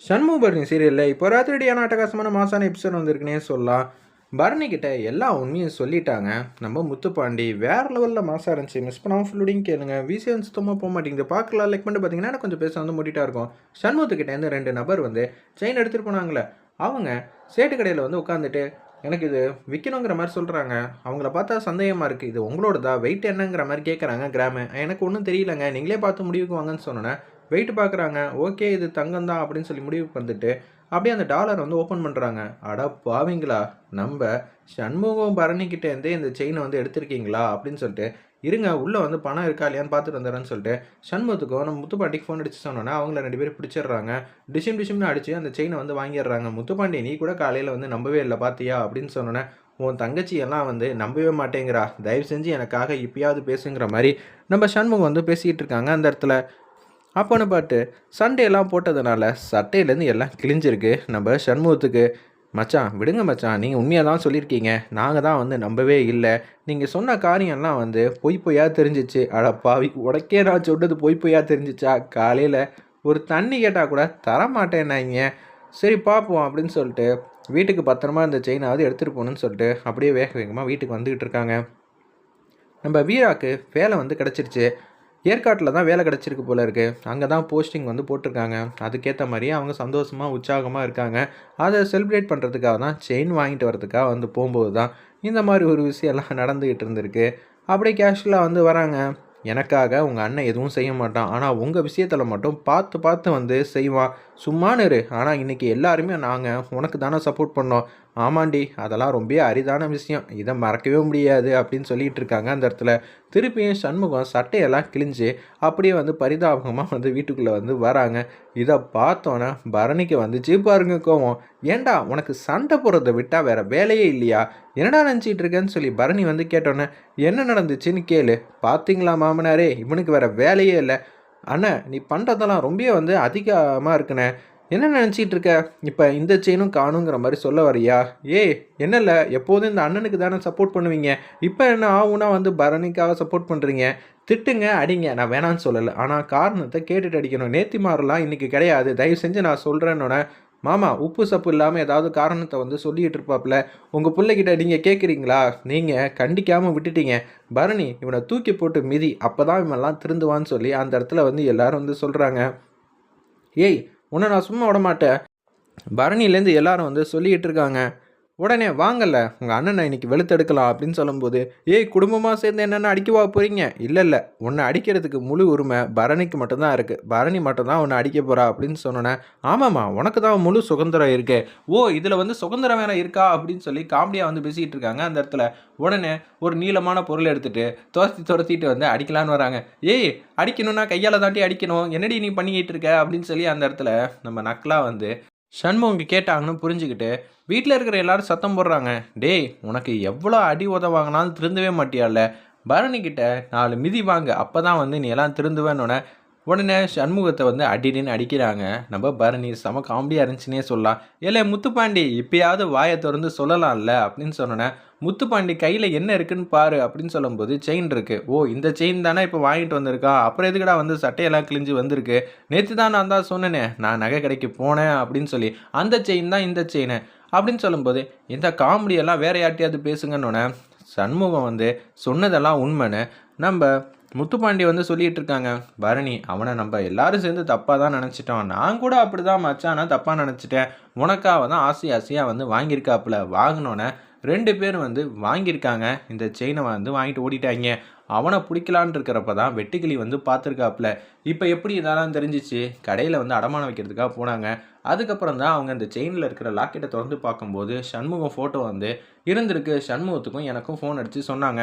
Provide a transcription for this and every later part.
சண்முக சண்முகபரணி சீரியலில் இப்போ ராத்திரியான அட்டகாசமான மாசான எபிசோட் வந்திருக்குன்னே சொல்லலாம். பரணி கிட்ட எல்லா உண்மையும் சொல்லிட்டாங்க. நம்ம முத்துப்பாண்டி வேற லெவலில் மாசாக இருந்துச்சு. மிஸ் பண்ணாமல் ஃபுல்லுடையும் கேளுங்க. விசியம் சுத்தமாக போக மாட்டேங்குது. பார்க்கலாம். லைக் பண்ணிட்டு பார்த்தீங்கன்னா கொஞ்சம் பேச வந்து மூடிட்டா இருக்கும். சண்முகத்துக்கிட்ட இருந்து ரெண்டு நபர் வந்து செயின் எடுத்துகிட்டு போனாங்களே அவங்க சேட்டு கடையில் வந்து உட்காந்துட்டு எனக்கு இது விற்கணுங்கிற மாதிரி சொல்கிறாங்க அவங்கள பார்த்தா சந்தேகமாக இருக்குது இது உங்களோட தான் வெயிட் என்னங்கிற மாதிரி கேட்குறாங்க கிராம. எனக்கு ஒன்றும் தெரியலங்க. நீங்களே பார்த்து முடிவுக்கு வாங்கன்னு சொன்னேன் வெயிட் பார்க்குறாங்க. ஓகே இது தங்கம் தான் அப்படின்னு சொல்லி முடிவுக்கு வந்துட்டு அப்படியே அந்த டாலர் வந்து ஓப்பன் பண்ணுறாங்க அடா பாவிங்களா நம்ம சண்முகம் பரணிக்கிட்டேருந்தே இந்த செயினை வந்து எடுத்திருக்கீங்களா அப்படின்னு சொல்லிட்டு இருங்க உள்ளே வந்து பணம் இருக்கா இல்லையான்னு பார்த்துட்டு வந்துடுறேன்னு சொல்லிட்டு சண்முகத்துக்கும் நம்ம முத்துப்பாண்டிக்கு ஃபோன் அடிச்சு சொன்னோன்னா அவங்கள ரெண்டு பேரும் பிடிச்சிடுறாங்க. டிசிம் டிசிம்னு அடிச்சு அந்த செயினை வந்து வாங்கிடுறாங்க. முத்துப்பாண்டி நீ கூட காலையில் வந்து நம்பவே இல்லை பார்த்தியா அப்படின்னு சொன்னோன்னே உன் தங்கச்சி எல்லாம் வந்து நம்பவே மாட்டேங்கிறா. தயவு செஞ்சு எனக்காக இப்பயாவது பேசுங்கிற மாதிரி நம்ம சண்முகம் வந்து பேசிக்கிட்டு இருக்காங்க அந்த இடத்துல. அப்போன்னு பாட்டு சண்டையெல்லாம் போட்டதுனால சட்டையிலேருந்து எல்லாம் கிழிஞ்சிருக்கு. நம்ம சண்முகத்துக்கு மச்சான் விடுங்க மச்சான் நீங்கள் உண்மையாக தான் சொல்லியிருக்கீங்க. நாங்கள் தான் வந்து நம்பவே இல்லை. நீங்கள் சொன்ன காரியம்லாம் வந்து பொய் பொய்யா தெரிஞ்சிச்சு. அட பாவி உடக்கே நான் சொல்கிறது பொய் பொய்யா தெரிஞ்சிச்சா? காலையில் ஒரு தண்ணி கேட்டால் கூட தரமாட்டேன்னாங்க சரி பார்ப்போம் அப்படின்னு சொல்லிட்டு வீட்டுக்கு பத்திரமா இந்த செயினாவது எடுத்துகிட்டு போகணுன்னு சொல்லிட்டு அப்படியே வேக வேகமாக வீட்டுக்கு வந்துக்கிட்டு இருக்காங்க. நம்ம வீராக்கு வேலை வந்து கிடச்சிருச்சு. ஏற்காட்டில் தான் வேலை கிடச்சிருக்கு போல இருக்குது அங்கே தான் போஸ்டிங் வந்து போட்டிருக்காங்க. அதுக்கேற்ற மாதிரியே அவங்க சந்தோஷமாக உற்சாகமாக இருக்காங்க. அதை செலிப்ரேட் பண்ணுறதுக்காக தான் செயின் வாங்கிட்டு வரதுக்காக வந்து போகும்போது தான் இந்த மாதிரி ஒரு விஷயம்லாம் நடந்துக்கிட்டு இருந்திருக்கு. அப்படியே கேஷுவலாக வந்து வராங்க. எனக்காக உங்கள் அண்ணன் எதுவும் செய்ய மாட்டான். ஆனால் உங்கள் விஷயத்தில் மட்டும் பார்த்து பார்த்து வந்து செய்வான். சும்மானு இரு. ஆனால் இன்றைக்கி எல்லாருமே நாங்கள் உனக்கு தானே சப்போர்ட் பண்ணோம். ஆமாண்டி அதெல்லாம் ரொம்ப அரிதான விஷயம். இதை மறக்கவே முடியாது அப்படின்னு சொல்லிட்டு இருக்காங்க அந்த இடத்துல. திருப்பியும் சண்முகம் சட்டையெல்லாம் கிழிஞ்சு அப்படியே வந்து பரிதாபகமாக வந்து வீட்டுக்குள்ளே வந்து வராங்க. இதை பார்த்தோன்னே பரணிக்கு வந்துச்சு பாருங்க கோவம். ஏண்டா உனக்கு சண்டை போடுறத விட்டால் வேற வேலையே இல்லையா? என்னடா நினச்சிட்டு இருக்கேன்னு சொல்லி பரணி வந்து கேட்டோன்னே என்ன நடந்துச்சுன்னு கேளு. பார்த்தீங்களா மாமனாரே இவனுக்கு வேற வேலையே இல்லை. அண்ணன் நீ பண்ணுறதெல்லாம் ரொம்ப வந்து அதிகமாக இருக்குண்ணே. என்ன நினச்சிட்டு இருக்க இப்போ இந்த செயினும் காணுங்கிற மாதிரி சொல்ல வரியா? ஏய் என்னல்ல எப்போதும் இந்த அண்ணனுக்கு தானே சப்போர்ட் பண்ணுவீங்க. இப்போ என்ன ஆகுனா வந்து பரணிக்காக சப்போர்ட் பண்ணுறீங்க திட்டுங்க அடிங்க நான் வேணான்னு சொல்லலை. ஆனால் காரணத்தை கேட்டுட்டு அடிக்கணும். நேத்தி மாறலாம் இன்றைக்கி கிடையாது. தயவு செஞ்சு நான் சொல்கிறேன்னொன்னே மாமா உப்பு சப்பு இல்லாமல் ஏதாவது காரணத்தை வந்து சொல்லிகிட்டு இருப்பாப்புல உங்கள் பிள்ளைகிட்ட நீங்கள் கேட்குறீங்களா நீங்கள் கண்டிக்காமல் விட்டுட்டீங்க. பரணி இவனை தூக்கி போட்டு மிதி. அப்போ தான் இவன்லாம் திருந்துவான்னு சொல்லி அந்த இடத்துல வந்து எல்லாரும் வந்து சொல்கிறாங்க ஏய் உன்னை நான் சும்மா விட மாட்டேன். பரணிலேருந்து எல்லாரும் வந்து சொல்லிக்கிட்டு இருக்காங்க. உடனே வாங்கல்ல உங்கள் அண்ணனை இன்னைக்கு வெளுத்தெடுக்கலாம் அப்படின்னு சொல்லும்போது ஏய் குடும்பமாக சேர்ந்து என்னென்ன அடிக்கவா போகிறீங்க இல்லை இல்லை உன்னை அடிக்கிறதுக்கு முழு உரிமை பரணிக்கு மட்டும்தான் இருக்குது பரணி மட்டும்தான் உன்னை அடிக்க போகிறா அப்படின்னு சொன்னோன்னே ஆமாம்மா உனக்கு தான் முழு சுதந்திரம் இருக்கு. ஓ இதில் வந்து சுதந்திரம் வேற இருக்கா? அப்படின்னு சொல்லி காமெடியாக வந்து பேசிக்கிட்டு இருக்காங்க அந்த இடத்துல. உடனே ஒரு நீளமான பொருள் எடுத்துகிட்டு துரத்தி துரத்திட்டு வந்து அடிக்கலான்னு வராங்க. ஏய் அடிக்கணும்னா கையால் தாண்டி அடிக்கணும். என்னடி நீ பண்ணிக்கிட்டு இருக்க? அப்படின்னு சொல்லி அந்த இடத்துல நம்ம நக்கலா வந்து சண்முகம் கேட்டாங்கன்னு புரிஞ்சுக்கிட்டு வீட்டில் இருக்கிற எல்லாரும் சத்தம் போடுறாங்க. டேய் உனக்கு எவ்வளோ அடி உதவாங்கனாலும் திருந்தவே மாட்டியால? பரணிக்கிட்ட நாலு மிதி வாங்க அப்போ தான் வந்து நீ எல்லாம் திருந்துவேன்னொன்னே உடனே சண்முகத்தை வந்து அடிடின்னு அடிக்கிறாங்க. நம்ம பரணி செம காமெடியாக இருந்துச்சுன்னே சொல்லலாம். ஏலே முத்துப்பாண்டி இப்பயாவது வாயை திறந்து சொல்லலாம்ல அப்படின்னு சொன்னோன்னே முத்துப்பாண்டி கையில் என்ன இருக்குன்னு பாரு அப்படின்னு சொல்லும்போது செயின் இருக்கு. ஓ இந்த செயின் தானே இப்போ வாங்கிட்டு வந்திருக்கா? அப்புறம் எதுக்குடா வந்து சட்டையெல்லாம் கிழிஞ்சு வந்திருக்கு? நேற்று தான் நான் தான் சொன்னேனே நான் நகை கடைக்கு போனேன் அப்படின்னு சொல்லி. அந்த செயின் தான் இந்த செயினு அப்படின்னு சொல்லும்போது இந்த காமெடியெல்லாம் வேற யார்ட்டையாவது பேசுங்கன்னொன்னே சண்முகம் வந்து சொன்னதெல்லாம் உண்மைன்னு நம்ம முத்துப்பாண்டி வந்து சொல்லிட்டு இருக்காங்க. பரணி அவனை நம்ம எல்லாரும் சேர்ந்து தப்பாக தான் நினச்சிட்டோம். நான் கூட அப்படி தான் மச்சானா தப்பாக நினச்சிட்டேன். உனக்காக தான் ஆசை ஆசையாக வந்து வாங்கியிருக்காப்புல. வாங்கினோன்னே ரெண்டு பேர் வந்து வாங்கியிருக்காங்க. இந்த செயினை வந்து வாங்கிட்டு ஓடிட்டாங்க அவனை பிடிக்கலான் இருக்கிறப்ப தான் வெட்டுக்கிளி வந்து பார்த்துருக்காப்புல. இப்போ எப்படி இதெல்லாம் தெரிஞ்சிச்சு? கடையில் வந்து அடமானம் வைக்கிறதுக்காக போனாங்க. அதுக்கப்புறம் தான் அவங்க அந்த செயினில் இருக்கிற லாக்கெட்டை திறந்து பார்க்கும்போது சண்முகம் ஃபோட்டோ வந்து இருந்திருக்கு. சண்முகத்துக்கும் எனக்கும் ஃபோன் அடித்து சொன்னாங்க.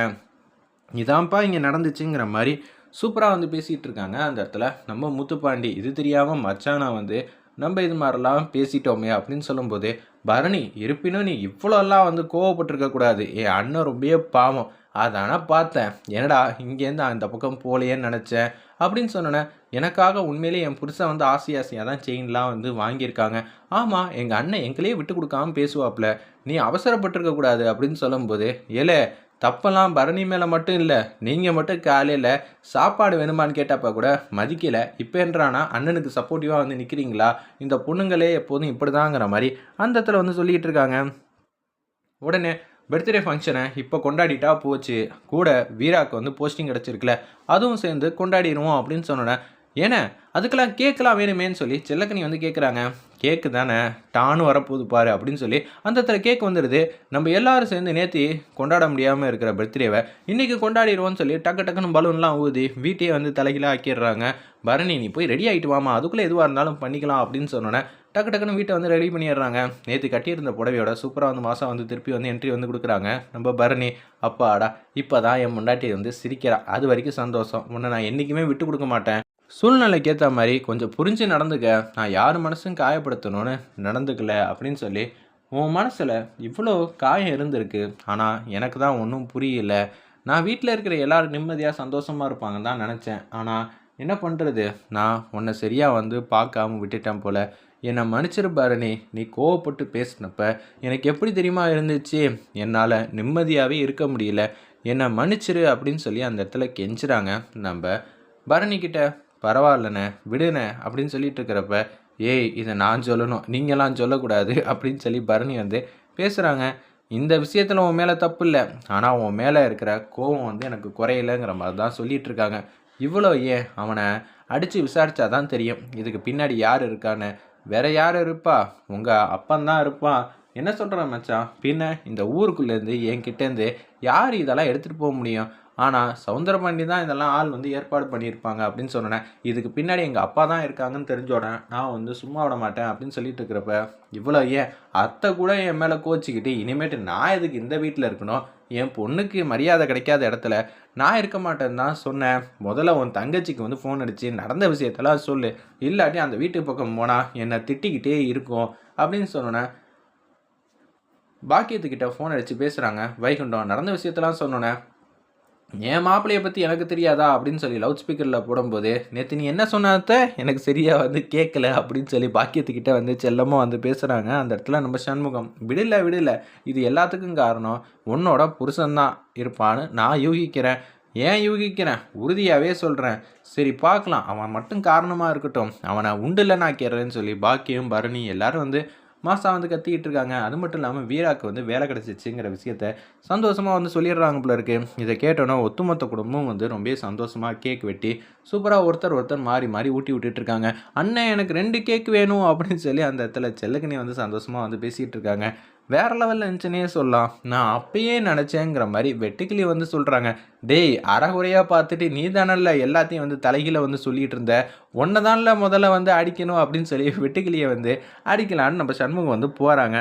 இதான்ப்பா இங்கே நடந்துச்சுங்கிற மாதிரி சூப்பராக வந்து பேசிகிட்டு இருக்காங்க. அந்த இடத்துல நம்ம முத்துப்பாண்டி. இது தெரியாமல் மச்சானா வந்து நம்ம இது மாதிரிலாம் பேசிட்டோமே அப்படின்னு சொல்லும்போது பரணி இருப்பினும் நீ இவ்வளோலாம் வந்து கோவப்பட்டிருக்க கூடாது. என் அண்ணன் ரொம்பவே பாவம். அதானா பார்த்தேன். என்னடா இங்கேருந்து அந்த பக்கம் போலையேன்னு நினச்சேன். அப்படின்னு சொன்னோன்னே எனக்காக உண்மையிலேயே என் புருஷன் வந்து ஆசை ஆசையாக தான் செயின்லாம் வந்து வாங்கியிருக்காங்க. ஆமாம் எங்கள் அண்ணன் எங்களையே விட்டு கொடுக்காம பேசுவாப்புல நீ அவசரப்பட்டிருக்க கூடாது அப்படின்னு சொல்லும்போது ஏலே தப்பெல்லாம் பரணி மேலே மட்டும் இல்லை நீங்கள் மட்டும் காலையில் சாப்பாடு வேணுமான்னு கேட்டப்ப கூட மதிக்கலை. இப்போ என்றானா அண்ணனுக்கு சப்போர்ட்டிவாக வந்து நிற்கிறீங்களா இந்த பொண்ணுங்களே எப்போதும் இப்படி தாங்கிற மாதிரி அந்த இடத்துல வந்து சொல்லிக்கிட்டு இருக்காங்க. உடனே பர்த்டே ஃபங்க்ஷனை இப்போ கொண்டாடிட்டா போச்சு. கூட வீராக்கு வந்து போஸ்டிங் கிடச்சிருக்குல. அதுவும் சேர்ந்து கொண்டாடிடுவோம் அப்படின்னு சொன்னோன்னே ஏன்னா அதுக்கெல்லாம் கேக்கெலாம் வேணுமேன்னு சொல்லி செல்லக்கனி வந்து கேட்குறாங்க கேக்கு தானே டானு வரப்போகுது பாரு அப்படின்னு சொல்லி அந்த இடத்துல கேக் வந்துடுது நம்ம எல்லாரும் சேர்ந்து நேற்றி கொண்டாட முடியாமல் இருக்கிற பர்த்டேவை இன்றைக்கி கொண்டாடிடுவோம்னு சொல்லி டக்கு டக்குன்னு பலூன்லாம் ஊதி வீட்டையே வந்து தலைகீழாக ஆக்கிடுறாங்க. பரணி நீ போய் ரெடி ஆகிட்டு வாமா அதுக்குள்ளே எதுவாக இருந்தாலும் பண்ணிக்கலாம் அப்படின்னு சொன்னோன்னே டக்கு டக்குன்னு வீட்டை வந்து ரெடி பண்ணிடுறாங்க. நேற்று கட்டியிருந்த புடவையோட சூப்பராக வந்து மாதம் வந்து திருப்பி வந்து என்ட்ரி வந்து கொடுக்குறாங்க. நம்ம பரணி அப்பாடா இப்போ தான் என் முண்டாட்டி வந்து சிரிக்கிறா. அது வரைக்கும் சந்தோஷம். உன்னை நான் என்றைக்குமே விட்டு கொடுக்க மாட்டேன். சூழ்நிலைக்கு ஏற்ற மாதிரி கொஞ்சம் புரிஞ்சு நடந்துக்க நான் யார் மனசும் காயப்படுத்தணும்னு நடந்துக்கல அப்படின்னு சொல்லி உன் மனசில் இவ்வளோ காயம் இருந்திருக்கு. ஆனால் எனக்கு தான் ஒன்றும் புரியல. நான் வீட்டில் இருக்கிற எல்லாரும் நிம்மதியாக சந்தோஷமாக இருப்பாங்கன்னு தான் நினச்சேன். ஆனால் என்ன பண்ணுறது நான் உன்னை சரியாக வந்து பார்க்காம விட்டுட்டேன் போல். என்னை மன்னிச்சிருப்பாரு நீ. நீ கோவப்பட்டு பேசினப்ப எனக்கு எப்படி தெரியுமா இருந்துச்சு? என்னால் நிம்மதியாகவே இருக்க முடியல. என்னை மன்னிச்சிரு அப்படின்னு சொல்லி அந்த இடத்துல கெஞ்சுறாங்க. நம்ம பரணிக்கிட்ட பரவாயில்லண்ணே விடுண்ணே அப்படின்னு சொல்லிட்டு இருக்கிறப்ப ஏய் இதை நான் சொல்லணும் நீங்களாம் சொல்லக்கூடாது அப்படின்னு சொல்லி பரணி வந்து பேசுகிறாங்க இந்த விஷயத்தில் உன் மேலே தப்பு இல்லை. ஆனால் உன் மேலே இருக்கிற கோவம் வந்து எனக்கு குறையலைங்கிற மாதிரி தான் சொல்லிகிட்டு இருக்காங்க இவ்வளோ ஏன் அவனை அடித்து விசாரித்தா தான் தெரியும். இதுக்கு பின்னாடி யார் இருக்கான்னு. வேற யார் இருப்பா? உங்கள் அப்பந்தான் இருப்பான். என்ன சொல்கிறேன் மச்சான்? பின்ன இந்த ஊருக்குள்ளேருந்து என்கிட்டேருந்து யார் இதெல்லாம் எடுத்துகிட்டு போக முடியும்? ஆனால் சவுந்தரபாண்டி தான் இதெல்லாம் ஆள் வந்து ஏற்பாடு பண்ணியிருப்பாங்க அப்படின்னு சொன்னேன். இதுக்கு பின்னாடி எங்கள் அப்பா தான் இருக்காங்கன்னு தெரிஞ்சோட நான் வந்து சும்மா விட மாட்டேன் அப்படின்னு சொல்லிட்டு இருக்கிறப்ப இவ்வளோ ஏன்? அத்தை கூட என் மேலே கோச்சிக்கிட்டு இனிமேட்டு நான் எதுக்கு இந்த வீட்டில் இருக்கணும்? என் பொண்ணுக்கு மரியாதை கிடைக்காத இடத்துல நான் இருக்க மாட்டேன்னு தான் சொன்னேன். முதல்ல உன் தங்கச்சிக்கு வந்து ஃபோன் அடித்து நடந்த விஷயத்தெல்லாம் சொல்லு. இல்லாட்டி அந்த வீட்டு பக்கம் போனால் என்னை திட்டிக்கிட்டே இருக்கும். அப்படின்னு சொன்னோன்னே பாக்கியத்துக்கிட்ட ஃபோன் அடித்து பேசுகிறாங்க வைகுண்டம் நடந்த விஷயத்தெல்லாம் சொன்னோன்னே என் மாப்பிள்ளையை பற்றி எனக்கு தெரியாதா அப்படின்னு சொல்லி லவுட் ஸ்பீக்கரில் போடும்போது நேற்று நீ என்ன சொன்னாத்த எனக்கு சரியாக வந்து கேட்கல அப்படின்னு சொல்லி பாக்கியத்துக்கிட்ட வந்து செல்லமாக வந்து பேசுகிறாங்க அந்த இடத்துல நம்ம சண்முகம் விடல விடல. இது எல்லாத்துக்கும் காரணம் உன்னோட புருஷன்தான் இருப்பான்னு நான் யூகிக்கிறேன். ஏன் யூகிக்கிறேன்? உறுதியாகவே சொல்கிறேன் சரி பார்க்கலாம் அவன் மட்டும் காரணமாக இருக்கட்டும். அவனை உண்டுல நான் கேட்குறேன்னு சொல்லி பாக்கியம் பரணி எல்லாரும் வந்து மாசா வந்து கத்திக்கிட்டு இருக்காங்க. அது மட்டும் இல்லாமல் வீராக்கு வந்து வேலை கிடச்சிச்சுங்கிற விஷயத்த சந்தோஷமாக வந்து சொல்லிடுறாங்க போல இருக்கு. இதை கேட்டோன்னா ஒத்துமொத்த குடும்பமும் வந்து ரொம்ப சந்தோஷமாக கேக் வெட்டி சூப்பராக ஒருத்தர் ஒருத்தர் மாறி மாறி ஊட்டி விட்டுட்டு இருக்காங்க. அண்ணன் எனக்கு ரெண்டு கேக் வேணும் அப்படின்னு சொல்லி அந்த இடத்துல செல்லக்கனி வந்து சந்தோஷமாக வந்து பேசிகிட்டு இருக்காங்க. வேற லெவலில் இருந்துச்சுன்னே சொல்லலாம். நான் அப்பயே நினச்சேங்கிற மாதிரி வெட்டுக்கிளி வந்து சொல்கிறாங்க டேய் அறகுறையாக பார்த்துட்டு நீ தானல்ல எல்லாத்தையும் வந்து தலைகீழ வந்து சொல்லிட்டு இருந்த? ஒன்றை தானில் முதல்ல வந்து அடிக்கணும் அப்படின்னு சொல்லி வெட்டுக்கிளியை வந்து அடிக்கலான்னு நம்ம சண்முகம் வந்து போகிறாங்க